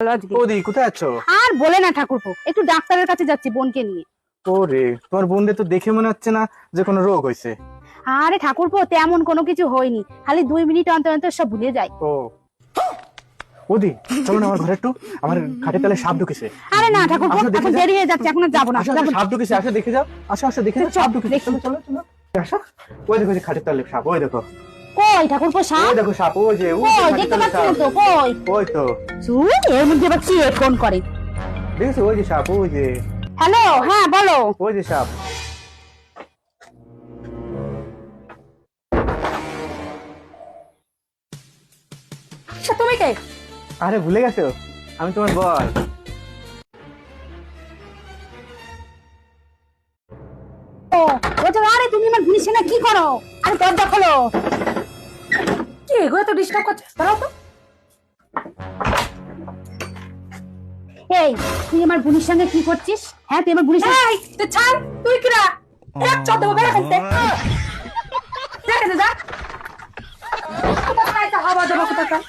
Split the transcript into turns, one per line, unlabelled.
ভালো
কোথায় আছো?
আর বলে না ঠাকুরপো একটু ডাক্তারের কাছে যাচ্ছি বোনকে নিয়ে।
ওরে তোমার বোনদের তো দেখে মনে হচ্ছে না যে কোনো রোগ হয়েছে।
আরে ঠাকুরপো তেমন কোনো কিছু হয়নি। খালি দুই মিনিট অন্তর অন্তর সব ভুলে যায়।
ও। ওদি চলো না আমার ঘরে একটু আমার খাটে তালে সাপ ঢুকেছে।
আরে না ঠাকুরপো এখন দেরি হয়ে যাচ্ছে এখন যাব না।
সাপ ঢুকেছে আসো দেখে যাও। আসো আসো দেখে যাও সাপ ঢুকেছে। চলো চলো চলো। আসো। ওই দেখো যে খাটের তালে সাপ ওই দেখো।
কই ঠাকুরপো সাপ?
ওই দেখো সাপ ওই যে ওই
দেখতে পাচ্ছি। তো কই?
ওই তো।
এর মধ্যে আবার কি ফোন করে?
দেখেছ ওই যে সাপ ওই যে।
হ্যালো হ্যাঁ বলো।
ওই যে সাপ।
আচ্ছা, তুমি কে?
আরে ভুলে গেছো? আমি তোমার বল
আরে তুমি আমার সঙ্গে কি করো? আরে দরজা খোলো। কি গো এত ডিস্টার্ব করছ? ধরো তো। এই তুই আমার বুনির সঙ্গে কি করছিস? হ্যাঁ তুই আমার বুনির সঙ্গে এই তো ছাড় তুই কিরা? এক চোদ্দ বেড়া ফেলতে দেখে যা। হাওয়া দেবো কোথায়